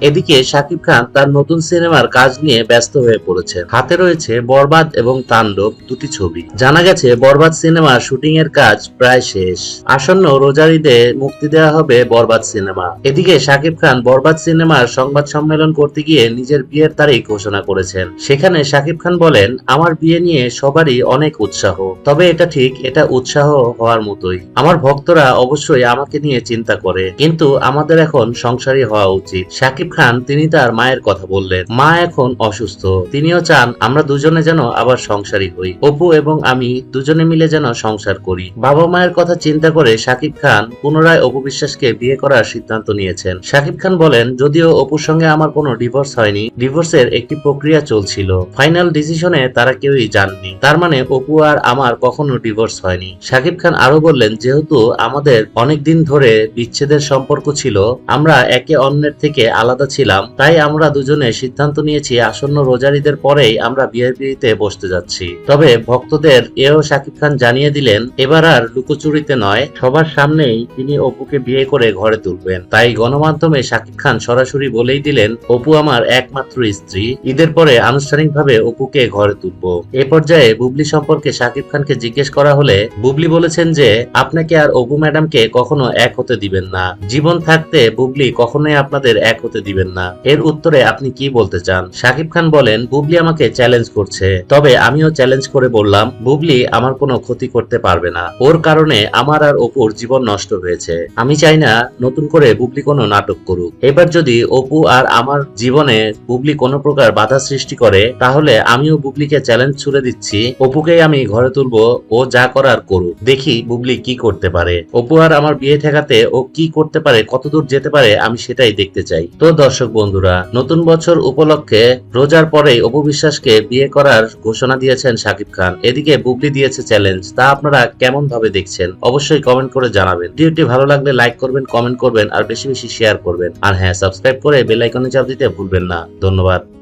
এদিকে শাকিব খান তার নতুন সিনেমার কাজ নিয়ে ব্যস্ত হয়ে পড়েছে হাতে রয়েছে বরবাদ এবং তাণ্ডব দুটি ছবি। জানা গেছে, বরবাদ সিনেমার শুটিং এর কাজ প্রায় শেষ। আসন্ন রোজার ঈদে মুক্তি দেওয়া হবে বরবাদ সিনেমা। এদিকে শাকিব খান বরবাদ সিনেমার সংবাদ সম্মেলন করতে গিয়ে নিজের বিয়ের তারিখ ঘোষণা করেছেন। সেখানে শাকিব খান বলেন, আমার বিয়ে নিয়ে সবারই অনেক উৎসাহ। তবে এটা ঠিক, এটা উৎসাহ হওয়ার মতোই। আমার ভক্তরা অবশ্যই আমাকে নিয়ে চিন্তা করে। কিন্তু আমাদের এখন সংসারী হওয়া উচিত। শাকিব খান, তিনি তার মায়ের কথা বললেন। মা এখন অসুস্থ। তিনিও চান, আমরা দুজনে যেন আবার সংসারী হই। অপু এবং আমি দুজনে মিলে যেন সংসার করি। বাবা মায়ের কথা চিন্তা করে শাকিব খান পুনরায় অপু বিশ্বাসকে বিয়ে করার সিদ্ধান্ত নিয়েছেন। শাকিব খান বলেন, যদিও অপুর সঙ্গে আমার কোনো ডিভোর্স হয়নি, ডিভোর্সের একটি প্রক্রিয়া চলছিল। ফাইনাল ডিসিশনে তারা কেউই জাননি তার মানে অপু আর আমার কখনো ডিভোর্স হয়নি। শাকিব খান আরও বললেন, যেহেতু আমাদের অনেক দিন ধরে বিচ্ছেদের সম্পর্ক ছিল, আমরা একে অন্যের থেকে আলাদা ছিলাম, তাই আমরা দুজনে সিদ্ধান্ত নিয়েছি আসন্ন রোজারিদের পরেই আমরা বিয়েতে বসতে যাচ্ছি। তবে ভক্তদের এও শাকিব খান জানিয়ে দিলেন, এবার আর লুকোচুরিতে নয়, সবার সামনেই তিনি অপুকে বিয়ে করে ঘরে তুলবেন। তাই গণমাধ্যমে শাকিব খান সরাসরি বলেই দিলেন, অপু আমার একমাত্র স্ত্রী, ঈদের পরে আনুষ্ঠানিকভাবে অপুকে ঘরে তুলবো। এ পর্যায়ে বুবলি সম্পর্কে শাকিব খানকে জিজ্ঞেস করা হলে বুবলি বলেছেন যে, আপনাকে আর অপু ম্যাডামকে কখনো এক হতে দিবেন না। জীবন থাকতে বুবলি কখনোই আপনাদের এক হতে দিবেন না। এর উত্তরে আপনি কি বলতে চান? শাকিব খান বলেন, বুবলি আমাকে চ্যালেঞ্জ করছে। তবে আমিও চ্যালেঞ্জ করে বললাম, বুবলি আমার কোনো ক্ষতি করতে পারবে না। ওর কারণে আমার আর অপুর জীবন নষ্ট হয়েছে। আমি চাই না নতুন করে বুবলি কোনো নাটক করুক। এবার যদি অপু আর আমার জীবনে বুবলি কোনো প্রকার বাধা সৃষ্টি করে, তাহলে আমিও বুবলিকে চ্যালেঞ্জ ছুড়ে দিচ্ছি। অপুকেই আমি ঘরে তুলবো, ও যা করার করুক। দেখি বুবলি কি করতে পারে। অপু আর আমার বিয়ে ঠেকাতে ও কি করতে পারে, কতদূর যেতে পারে, আমি সেটাই দেখতে চাই। তো দর্শক বন্ধুরা, নতুন বছর উপলক্ষে রোজার পরেই অপু বিশ্বাসকে বিয়ে করার ঘোষণা দিয়েছেন শাকিব খান। এদিকে বুবলি দিয়েছে চ্যালেঞ্জ তা আপনারা কেমন ভাবে দেখছেন? অবশ্যই কমেন্ট করে জানাবেন। ভিডিওটি ভালো লাগলে লাইক করবেন কমেন্ট করবেন, আর বেশি বেশি শেয়ার করবেন। আর হ্যাঁ সাবস্ক্রাইব করে বেল আইকনে চাপ দিতে ভুলবেন না। ধন্যবাদ।